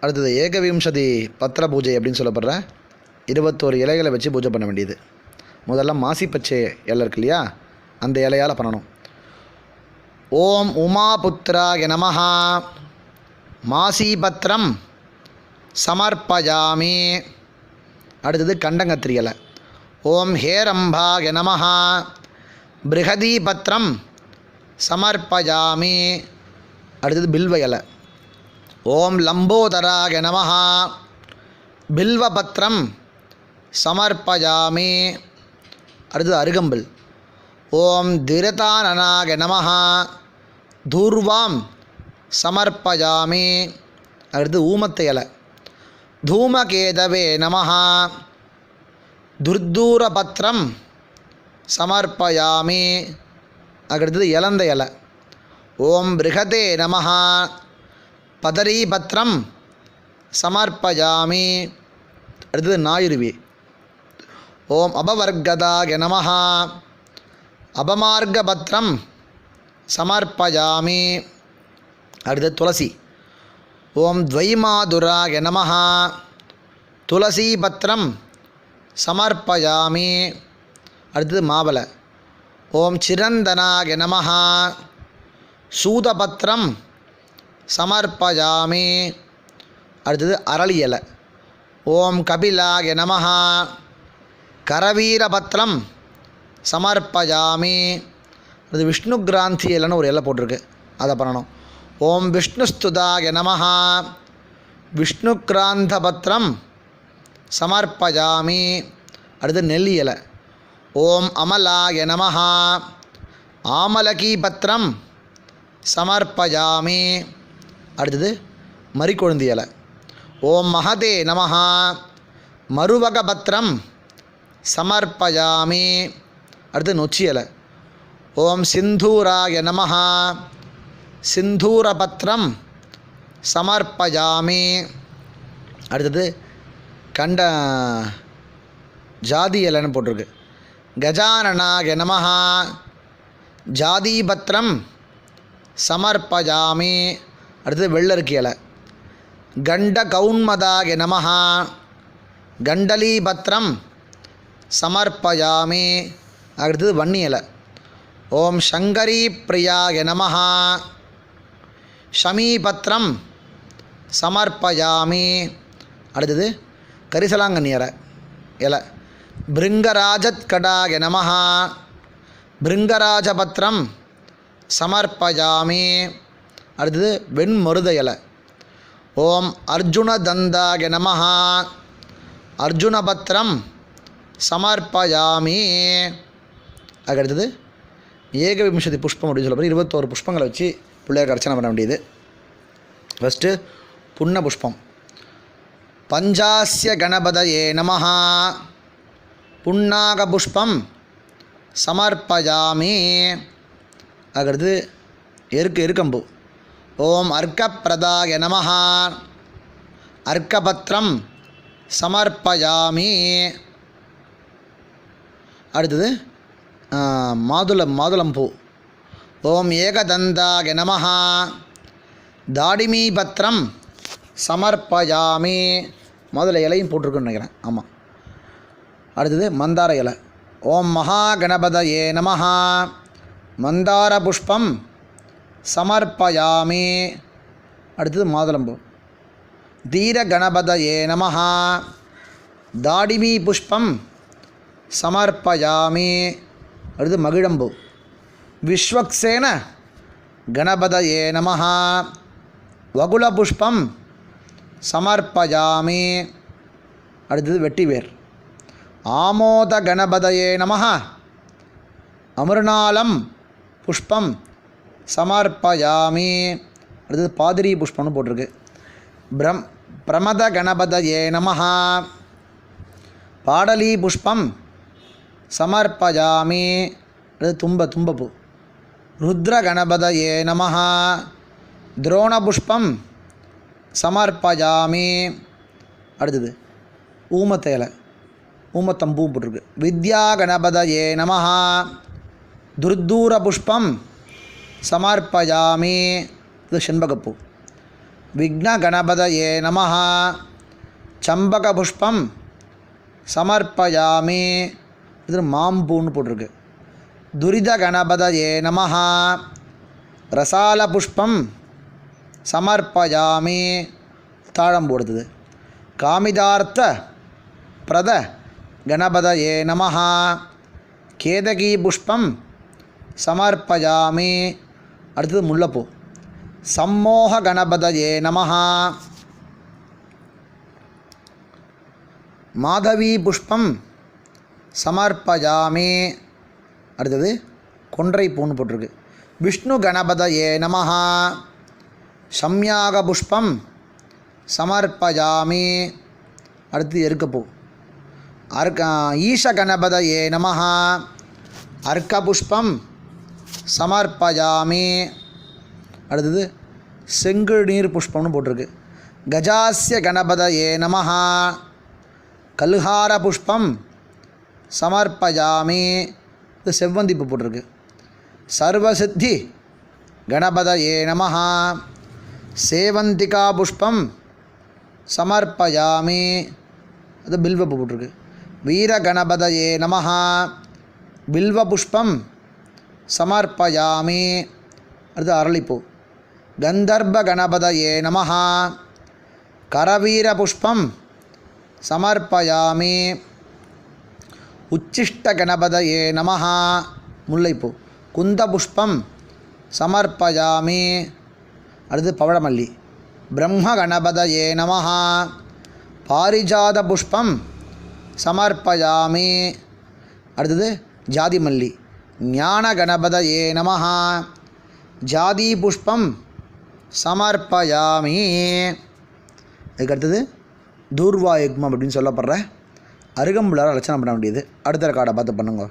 அடுத்தது ஏகவிம்சதி பத்திர பூஜை அப்படின்னு சொல்லப்படுற இருபத்தோரு இலைகளை வச்சு பூஜை பண்ண வேண்டியது. முதல்ல மாசி பச்சை இலை இருக்கு இல்லையா? அந்த இலையால் பண்ணணும். ஓம் உமாபுத்ராய நமஹா. மாசீபத்திரம் சமர்ப்பயாமி. அடுத்தது கண்டங்கத்திரி இலை. ஓம் ஹேரம்பாய நமஹா. பிருகதீபத்திரம் சமர்ப்பயாமி. அடுத்தது பில்வ இலை. ஓம் லம்போதராக நமஹா. பில்வபத்திரம் சமர்ப்பயாமி. அடுத்து அருகம்புல். ஓம் திரதானனாக நமஹா. தூர்வாம் சமர்ப்பயாமி. அடுத்து ஊமத்த இலை. தூமகேதவே நமஹா. துர்தூரபத்திரம் சமர்ப்பயாமி. அடுத்தது இலந்த இலை. ஓம் பிருகதே நமஹா. பதரீபத்திரம் சமர்ப்பயாமி. அடுத்தது நாயுருவி ஓம் அபவர்கதாக நமஹா. அபமார்கபத்திரம் சமர்ப்பயாமி. அடுத்தது துளசி. ஓம் துவைமாதுராக நமஹா. துளசி பத்திரம் சமர்ப்பயாமி. அடுத்தது மாவலை. ஓம் சிரந்தனாக நமஹா. சூதபத்திரம் சமர்ப்பயாமி. அடுத்தது அரளி இலை. ஓம் கபிலாய நமஹா. கரவீரபத்ரம் சமர்ப்பயாமி. அது விஷ்ணு கிராந்தி இலைன்னு ஒரு இலை போட்டிருக்கு. அதை பண்ணணும். ஓம் விஷ்ணுஸ்துதாய நமஹா. விஷ்ணு கிராந்த பத்திரம் சமர்ப்பயாமி. அடுத்து நெல்லி இலை. ஓம் அமலாய நமஹா. ஆமலகி பத்திரம் சமர்ப்பயாமி. அடுத்தது மறிக்கொழுந்து இலை ஓம் மகதே நமஹா. மருவகபத்திரம் சமர்ப்பயாமி. அடுத்து நொச்சி இலை ஓம் சிந்தூராய நமஹா. சிந்தூரபத்திரம் சமர்ப்பயாமி. அடுத்தது கண்ட ஜாதி இலைன்னு போட்டிருக்கு. கஜானனாய நமஹா. ஜாதிபத்திரம் சமர்ப்பயாமி. அடுத்தது வெள்ளருக்கு இலை கண்ட கவுன்மதாக நமஹா. கண்டலீபத்திரம் சமர்ப்பயாமி. அடுத்தது வன்னி இலை ஓம் சங்கரி பிரியாக நமஹா. ஷமீபத்திரம் சமர்ப்பயாமி. அடுத்தது கரிசலாங்கண்ணி இலை. இலை பிருங்கராஜத்கடாய நமஹா. பிருங்கராஜபத்திரம் சமர்ப்பயாமி. அடுத்தது வெண்மருத இலை. ஓம் அர்ஜுன தந்தாக நமஹா. அர்ஜுனபத்திரம் சமர்ப்பயாமி. அதுக்கடுத்தது ஏகவிம்சதி புஷ்பம் அப்படின்னு சொல்லப்போ இருபத்தோரு புஷ்பங்களை வச்சு பிள்ளையாருக்கு அர்ச்சனை பண்ண வேண்டியது. ஃபஸ்ட்டு புண்ண புஷ்பம். பஞ்சாசிய கணபதயே நமஹா. புண்ணாக புஷ்பம் சமர்ப்பயாமி. அதுக்கடுத்து எருக்கு எருக்கம்பு. ஓம் அர்க்கப்பிரதாய நமஹா. அர்க்கபத்திரம் சமர்ப்பயாமி. அடுத்தது மாதுளம் மாதுளம்பூ. ஓம் ஏகதந்தாய நமஹா. தாடிமீபத்திரம் சமர்ப்பயாமி. முதல்ல இலையும் போட்டிருக்குன்னு நினைக்கிறேன். ஆமாம் அடுத்தது மந்தார இலை. ஓம் மகா கணபதயே நமஹா. மந்தார புஷ்பம் சமர்ப்பயாமி. அடுத்தது மாதுளம்பு. தீர கணபதயே நமஹா. தாடிமி புஷ்பம் சமர்ப்பயாமி. அடுத்து மகிழம்பு. விஸ்வக்சேன கணபதயே நமஹா. வகுலபுஷ்பம் சமர்ப்பயாமி. அடுத்தது வெட்டிவேர். ஆமோத கணபதயே நமஹா. அமிர்நாளம் புஷ்பம் சமர்ப்பயாமி. அடுத்தது பாதிரி புஷ்பம்னு போட்டிருக்கு. பிரம் பிரமத கணபதயே நமஹா. பாடலி புஷ்பம் சமர்ப்பயாமி. அது தும்ப தும்பப்பூ. ருத்ர கணபதயே நமஹா. துரோணபுஷ்பம் சமர்ப்பயாமி. அடுத்தது ஊமத்தேலை ஊமத்தம்பூ போட்டிருக்கு. வித்யா கணபதயே நமஹா. துர்தூர புஷ்பம் சமர்ப்பயாமி. இது செண்பகப்பூ. விக்ன கணபதயே நம சம்பக புஷ்பம் சமர்ப்பயாமி. இது மாம்பூன்னு போட்டிருக்கு. துரித கணபதயே நம ரசால புஷ்பம் சமர்ப்பயாமி. தாழம் போடுது. காமிதார்த்த பிரத கணபதயே நம கேதகி புஷ்பம் சமர்ப்பயாமி. அடுத்தது முல்லைப்பூ. சம்மோக கணபதயே நமஹா. மாதவி புஷ்பம் சமர்ப்பஜாமி. அடுத்தது கொன்றை பூன்னு போட்டிருக்கு. விஷ்ணு கணபதயே நமஹா. சம்யாக புஷ்பம் சமர்ப்பஜாமி. அடுத்து எருக்கப்பூ. அர்க்க ஈஷ கணபதயே நம அர்க்கபுஷ்பம் சமர்ப்பயாமி. அடுத்தது செங்கழுநீர் புஷ்பம்னு போட்டிருக்கு. கஜாசிய கணபதயே நமஹா. கல்ஹார புஷ்பம் சமர்ப்பயாமி. இது செவ்வந்திப்பு போட்டிருக்கு. சர்வசித்தி கணபதயே நமஹா. சேவந்திகா புஷ்பம் சமர்ப்பயாமி. அது பில்வப்பு போட்டிருக்கு. வீர கணபதயே நம பில்வ புஷ்பம் சமர்ப்பயாமி. அடுத்து அரளிப்பூ. கந்தர்ப கணபதயே நமஹா. கரவீர புஷ்பம் சமர்ப்பயாமி. உச்சிஷ்ட கணபதயே நமஹா. முல்லைப்பூ. குந்த புஷ்பம் சமர்ப்பயாமி. அடுத்து பவழமல்லி. பிரம்ம கணபதயே நமஹா. பாரிஜாத புஷ்பம் சமர்ப்பயாமி. அடுத்தது ஜாதிமல்லி. மல்லி ஞான கணபதயே நம ஜாதி புஷ்பம் சமர்ப்பயாமி அதுக்கடுத்தது தூர்வாயுக்மம் அப்படின்னு சொல்லப்படுற அருகம்புலார் ரச்சனை பண்ண வேண்டியது. அடுத்த ரெக்கார்டை பார்த்து பண்ணுங்க.